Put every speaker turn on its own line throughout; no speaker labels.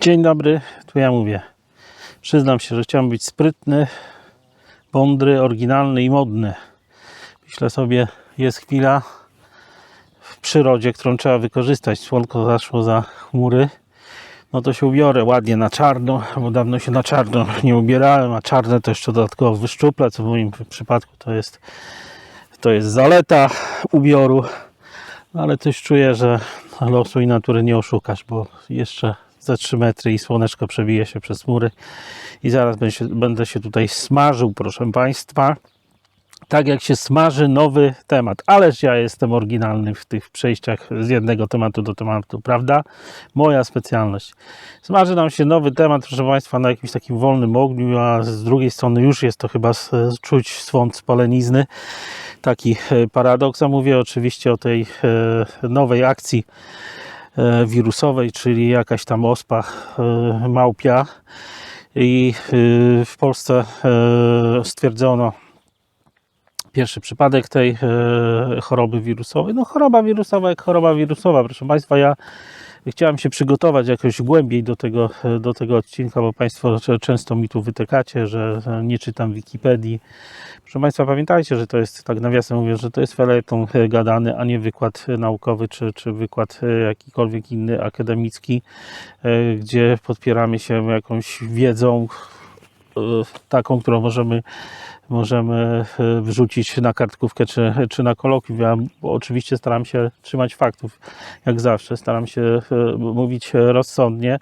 Dzień dobry, tu ja mówię. Przyznam się, że chciałem być sprytny, bądry, oryginalny i modny. Myślę sobie, jest chwila w przyrodzie, którą trzeba wykorzystać. Słonko zaszło za chmury. No to się ubiorę ładnie na czarno, bo dawno się na czarno nie ubierałem, a czarne to jeszcze dodatkowo wyszczuple, co w moim przypadku to jest, to jest zaleta ubioru. Ale też czuję, że losu i natury nie oszukasz, bo jeszcze za 3 metry i słoneczko przebije się przez chmury i zaraz będę się, tutaj smażył, proszę Państwa. Tak jak się smaży nowy temat, ależ ja jestem oryginalny w tych przejściach z jednego tematu do tematu, prawda? Moja specjalność. Smaży nam się nowy temat, proszę Państwa, na jakimś takim wolnym ogniu, a z drugiej strony już jest to chyba czuć swąd spalenizny. Taki e, paradoks, a mówię oczywiście o tej e, nowej akcji wirusowej, czyli jakaś tam ospa e, małpia. I e, w Polsce e, stwierdzono pierwszy przypadek tej e, choroby wirusowej. No choroba wirusowa jak choroba wirusowa, proszę Państwa, ja chciałem się przygotować jakoś głębiej do tego, e, do tego odcinka, bo Państwo często mi tu wytykacie, że nie czytam Wikipedii. Proszę Państwa, pamiętajcie, że to jest, tak nawiasem mówiąc, że to jest felieton e, gadany, a nie wykład e, naukowy, czy, czy wykład jakikolwiek inny, akademicki, gdzie podpieramy się jakąś wiedzą taką, którą możemy możemy e, wrzucić na kartkówkę czy, czy na kolokwium. Ja oczywiście staram się trzymać faktów, jak zawsze. Staram się e, mówić rozsądnie,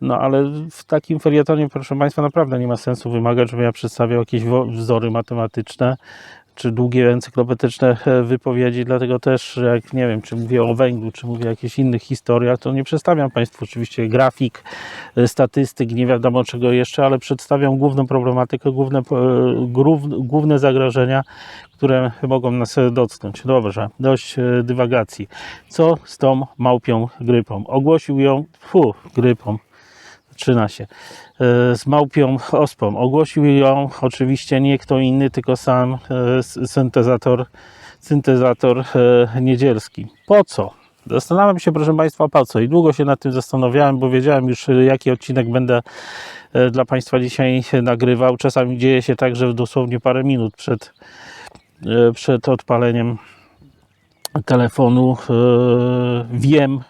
no ale w takim felietonie, proszę Państwa, naprawdę nie ma sensu wymagać, żebym ja przedstawiał jakieś wzory matematyczne czy długie encyklopedyczne e, wypowiedzi, dlatego też, jak nie wiem, czy mówię o węglu, czy mówię o jakichś innych historiach, to nie przedstawiam Państwu oczywiście grafik, e, statystyk, nie wiadomo czego jeszcze, ale przedstawiam główną problematykę, główne, e, główne zagrożenia, które mogą nas dotknąć. Dobrze, dość dywagacji. Co z tą małpią grypą? Ogłosił ją, fu, grypą, zaczyna się, e, z małpią ospą. Ogłosił ją oczywiście nie kto inny, tylko sam e, syntezator, syntezator e, niedzielski. Po co? Zastanawiam się, proszę Państwa, po co? I długo się nad tym zastanawiałem, bo wiedziałem już, jaki odcinek będę dla Państwa dzisiaj nagrywał. Czasami dzieje się tak, że dosłownie parę minut przed, przed odpaleniem telefonu wiem,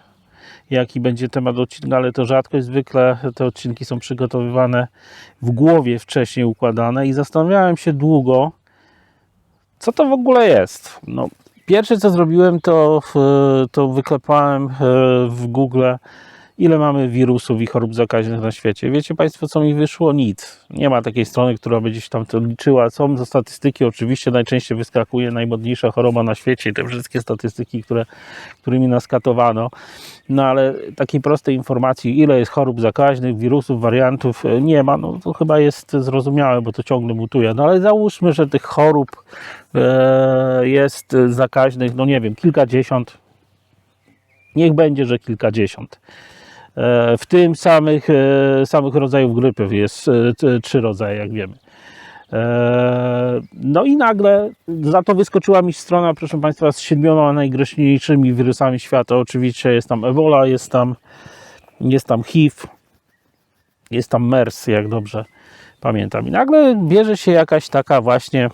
jaki będzie temat odcinka, ale to rzadkość. Zwykle te odcinki są przygotowywane w głowie wcześniej układane i zastanawiałem się długo, co to w ogóle jest. No, pierwsze co zrobiłem, to, e, to wyklepałem e, w Google, ile mamy wirusów i chorób zakaźnych na świecie. Wiecie Państwo, co mi wyszło? Nic. Nie ma takiej strony, która by gdzieś tam to liczyła. Są to statystyki, oczywiście najczęściej wyskakuje najmodniejsza choroba na świecie te wszystkie statystyki, które, którymi nas katowano. No ale takiej prostej informacji, ile jest chorób zakaźnych, wirusów, wariantów, e, nie ma. No to chyba jest zrozumiałe, bo to ciągle mutuje. No ale załóżmy, że tych chorób e, jest zakaźnych, no nie wiem, kilkadziesiąt. Niech będzie, że kilkadziesiąt. E, W tym samych, e, samych rodzajów grypy jest e, trzy rodzaje, jak wiemy. No i nagle za to wyskoczyła mi strona, proszę Państwa, z siedmioma najgroźniejszymi wirusami świata. Oczywiście jest tam Ebola, jest tam, jest tam HIV, jest tam MERS, jak dobrze pamiętam. I nagle bierze się jakaś taka właśnie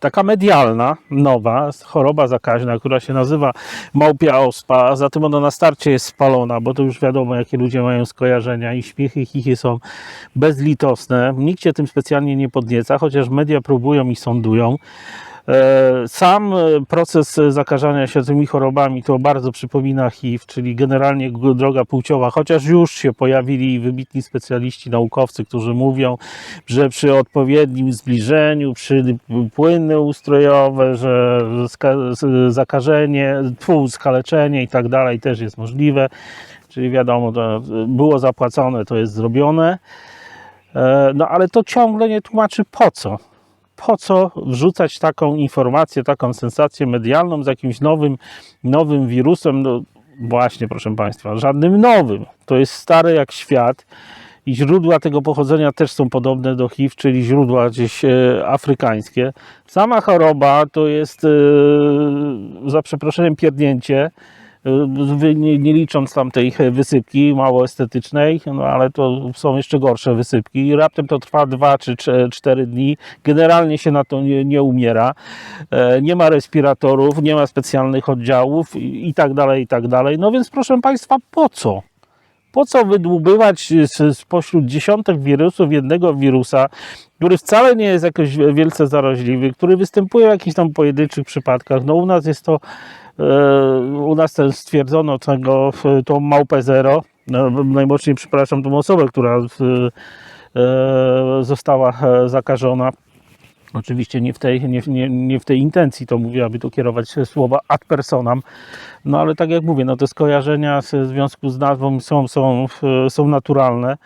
taka medialna, nowa choroba zakaźna, która się nazywa małpia ospa, zatem ona na starcie jest spalona, bo to już wiadomo, jakie ludzie mają skojarzenia i śmiechy, chichy są bezlitosne. Nikt się tym specjalnie nie podnieca, chociaż media próbują i sądują. E, Sam e, proces e, zakażania się tymi chorobami to bardzo przypomina HIV, czyli generalnie droga płciowa, chociaż już się pojawili wybitni specjaliści, naukowcy, którzy mówią, że przy odpowiednim zbliżeniu, przy płyny ustrojowe, że zakażenie, tfu, skaleczenie i tak dalej też jest możliwe. Czyli wiadomo, to było zapłacone, to jest zrobione. No ale to ciągle nie tłumaczy po co. Po co wrzucać taką informację, taką sensację medialną z jakimś nowym, nowym wirusem? No właśnie, proszę Państwa, żadnym nowym. To jest stare jak świat i źródła tego pochodzenia też są podobne do HIV, czyli źródła gdzieś e, afrykańskie. Sama choroba to jest, e, za przeproszeniem, pierdnięcie nie, nie licząc tam tej wysypki mało estetycznej, no ale to są jeszcze gorsze wysypki. I raptem to trwa 2 czy 4 dni. Generalnie się na to nie, nie umiera. E, Nie ma respiratorów, nie ma specjalnych oddziałów i, i tak dalej, i tak dalej. No więc proszę Państwa, po co? Po co wydłubywać z- spośród dziesiątek wirusów jednego wirusa, który wcale nie jest jakoś wielce zaraźliwy, który występuje w jakichś tam pojedynczych przypadkach. No u nas jest to, e, u nas stwierdzono tego, tą małpę zero. No, najmocniej przepraszam tą osobę, która e, została e, zakażona. Oczywiście nie w, tej, nie, nie, nie w tej intencji to mówię, aby tu kierować słowa ad personam. No ale tak jak mówię, no te skojarzenia w związku z nazwą są, są, są naturalne.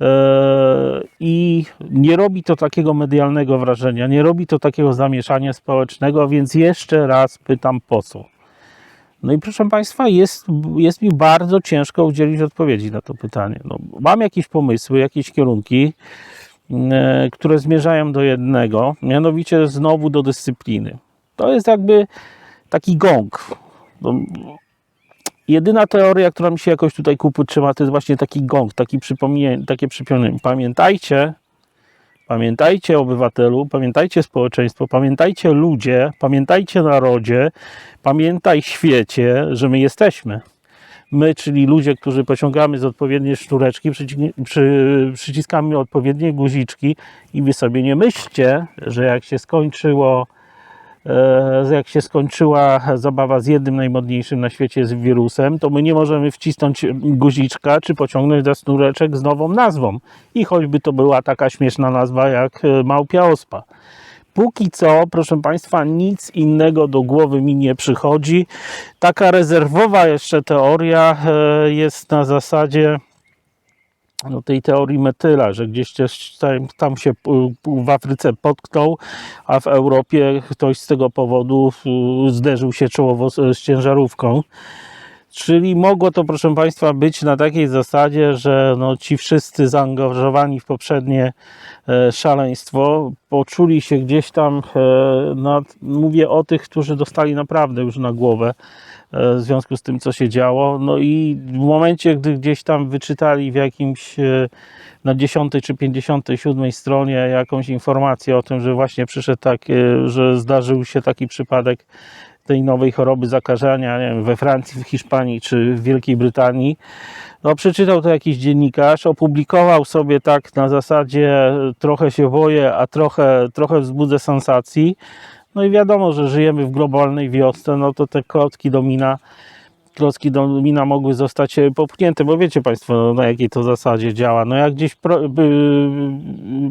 E, I nie robi to takiego medialnego wrażenia, nie robi to takiego zamieszania społecznego, więc jeszcze raz pytam po co. No i proszę Państwa, jest, jest mi bardzo ciężko udzielić odpowiedzi na to pytanie. No, mam jakieś pomysły, jakieś kierunki, e, które zmierzają do jednego, mianowicie znowu do dyscypliny. To jest jakby taki gong. No, jedyna teoria, która mi się jakoś tutaj kupy trzyma, to jest właśnie taki gong, taki przypomnienie, takie przypomnienie. Pamiętajcie, pamiętajcie obywatelu, pamiętajcie społeczeństwo, pamiętajcie ludzie, pamiętajcie narodzie, pamiętaj świecie, że my jesteśmy. My, czyli ludzie, którzy pociągamy z odpowiednie sznureczki, przyci- przy, przyciskamy odpowiednie guziczki i wy sobie nie myślcie, że jak się skończyło e, jak się skończyła zabawa z jednym najmodniejszym na świecie z wirusem, to my nie możemy wcisnąć guziczka czy pociągnąć za sznureczek z nową nazwą. I choćby to była taka śmieszna nazwa jak e, Małpia Ospa. Póki co, proszę Państwa, nic innego do głowy mi nie przychodzi. Taka rezerwowa jeszcze teoria e, jest na zasadzie no, tej teorii metyla, że gdzieś tam, się w Afryce potknął, a w Europie ktoś z tego powodu zderzył się czołowo z ciężarówką. Czyli mogło to, proszę Państwa, być na takiej zasadzie, że no, ci wszyscy zaangażowani w poprzednie e, szaleństwo poczuli się gdzieś tam, e, nad, mówię o tych, którzy dostali naprawdę już na głowę e, w związku z tym, co się działo. No i w momencie, gdy gdzieś tam wyczytali w jakimś e, na 10 czy 57 stronie jakąś informację o tym, że właśnie przyszedł tak, e, że zdarzył się taki przypadek tej nowej choroby zakażenia wiem, we Francji, w Hiszpanii czy w Wielkiej Brytanii. No, przeczytał to jakiś dziennikarz, opublikował sobie tak na zasadzie trochę się boję, a trochę, trochę wzbudzę sensacji. No i wiadomo, że żyjemy w globalnej wiosce, no to te klocki domina, klocki domina mogły zostać e, popchnięte, bo wiecie Państwo no, na jakiej to zasadzie działa. No jak gdzieś pro, by,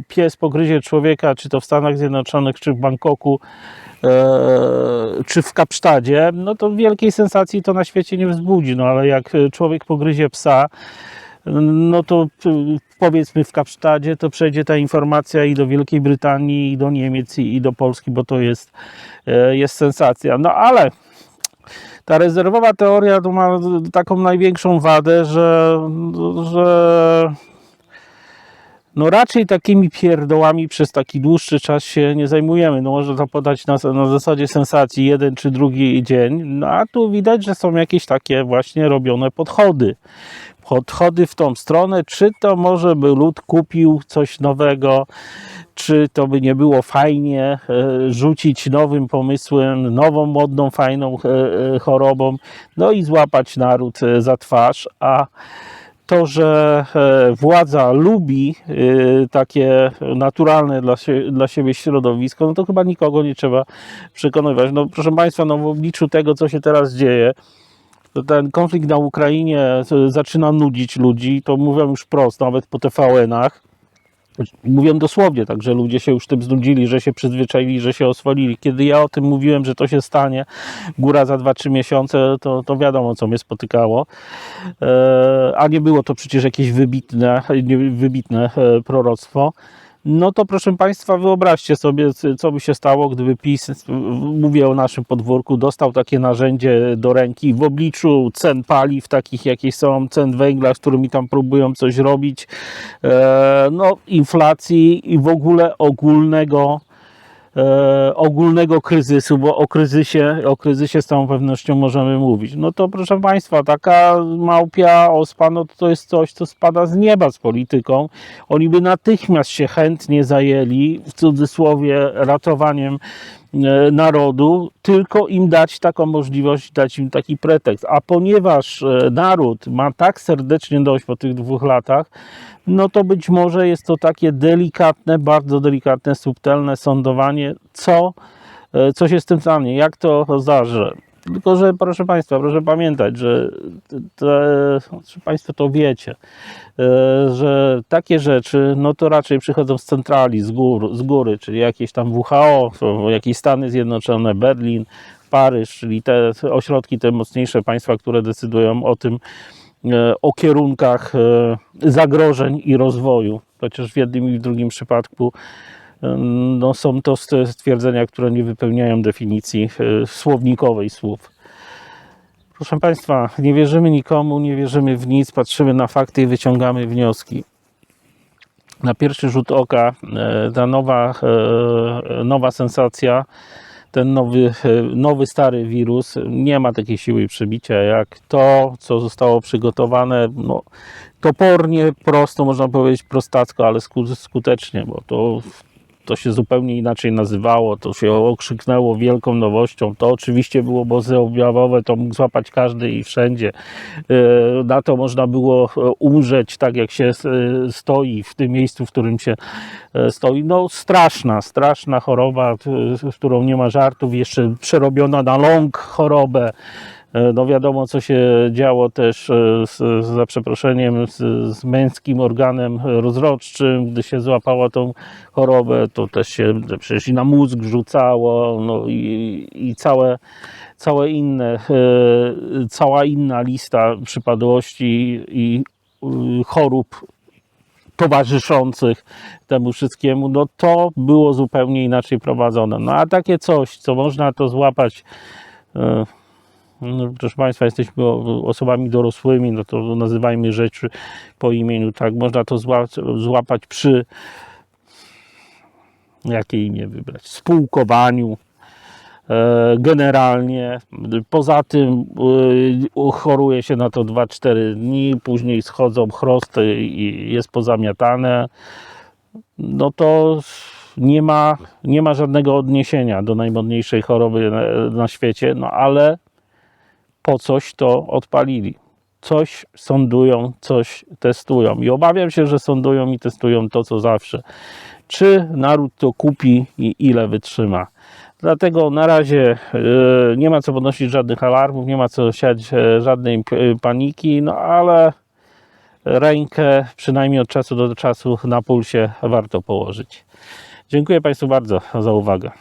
pies pogryzie człowieka, czy to w Stanach Zjednoczonych, czy w Bangkoku, czy w Kapsztadzie, no to wielkiej sensacji to na świecie nie wzbudzi, no ale jak e, człowiek pogryzie psa, no to p- powiedzmy w Kapsztadzie to przejdzie ta informacja i do Wielkiej Brytanii, i do Niemiec, i do Polski, bo to jest, e, jest sensacja. No ale ta rezerwowa teoria to ma taką największą wadę, że, że no raczej takimi pierdołami przez taki dłuższy czas się nie zajmujemy. No może to podać na, na zasadzie sensacji jeden czy drugi dzień, no a tu widać, że są jakieś takie właśnie robione podchody. Podchody w tą stronę, czy to może by lud kupił coś nowego, czy to by nie było fajnie e, rzucić nowym pomysłem, nową, modną, fajną e, e, chorobą, no i złapać naród za twarz, a to, że e, władza lubi e, takie naturalne dla, dla siebie środowisko, no to chyba nikogo nie trzeba przekonywać. No proszę Państwa, no w obliczu tego, co się teraz dzieje, ten konflikt na Ukrainie zaczyna nudzić ludzi, to mówią już wprost, nawet po TVN-ach. Mówią dosłownie, tak, że ludzie się już tym znudzili, że się przyzwyczaili, że się oswolili. Kiedy ja o tym mówiłem, że to się stanie, góra za 2-3 miesiące, to, to wiadomo, co mnie spotykało. E, a nie było to przecież jakieś wybitne, wybitne e, proroctwo. No to proszę Państwa, wyobraźcie sobie, co by się stało, gdyby PiS, mówię o naszym podwórku, dostał takie narzędzie do ręki w obliczu cen paliw, takich jakie są, cen węgla, z którymi tam próbują coś robić, e, no inflacji i w ogóle ogólnego e, ogólnego kryzysu, bo o kryzysie, o kryzysie z całą pewnością możemy mówić. No to proszę Państwa, taka małpia ospa, no to jest coś, co spada z nieba z polityką. Oni by natychmiast się chętnie zajęli, w cudzysłowie, ratowaniem narodu, tylko im dać taką możliwość, dać im taki pretekst. A ponieważ e, naród ma tak serdecznie dość po tych dwóch latach, no to być może jest to takie delikatne, bardzo delikatne, subtelne sądowanie, co, e, co się z tym stanie, jak to zdarzy. Tylko, że proszę Państwa, proszę pamiętać, że te, Państwo to wiecie, e, że takie rzeczy, no to raczej przychodzą z centrali, z, gór, z góry, czyli jakieś tam WHO, jakieś Stany Zjednoczone, Berlin, Paryż, czyli te ośrodki, te mocniejsze państwa, które decydują o tym, e, o kierunkach e, zagrożeń i rozwoju. Chociaż w jednym i w drugim przypadku no, są to st- stwierdzenia, które nie wypełniają definicji e, słownikowej słów. Proszę Państwa, nie wierzymy nikomu, nie wierzymy w nic, patrzymy na fakty i wyciągamy wnioski. Na pierwszy rzut oka e, ta nowa, e, nowa sensacja, ten nowy, nowy stary wirus nie ma takiej siły przebicia jak to, co zostało przygotowane no, topornie, prosto, można powiedzieć prostacko, ale sku- skutecznie, bo to, to się zupełnie inaczej nazywało, to się okrzyknęło wielką nowością. To oczywiście było obozy objawowe, to mógł złapać każdy i wszędzie. E, Na to można było e, umrzeć tak, jak się e, stoi w tym miejscu, w którym się stoi. No straszna, straszna choroba, z którą nie ma żartów, jeszcze przerobiona na long chorobę. E, No wiadomo, co się działo też e, z, za przeproszeniem z, z męskim organem rozrodczym, gdy się złapało tą chorobę, to też się przecież i na mózg rzucało, no i, i całe, całe inne, e, cała inna lista przypadłości i y, chorób towarzyszących temu wszystkiemu, no to było zupełnie inaczej prowadzone. No a takie coś, co można to złapać no, proszę Państwa, jesteśmy osobami dorosłymi, no to nazywajmy rzeczy po imieniu, tak? Można to zła, złapać przy jakie imię wybrać? Spółkowaniu. e, Generalnie. Poza tym y, choruje się na to 2-4 dni, później schodzą chrosty i jest pozamiatane. No to nie ma, nie ma żadnego odniesienia do najmodniejszej choroby na, na świecie, no ale po coś to odpalili. Coś sądują, coś testują. I obawiam się, że sądują i testują to, co zawsze. Czy naród to kupi i ile wytrzyma. Dlatego na razie e, nie ma co podnosić żadnych alarmów, nie ma co siać e, żadnej p- paniki, no ale rękę przynajmniej od czasu do czasu na pulsie warto położyć. Dziękuję Państwu bardzo za uwagę.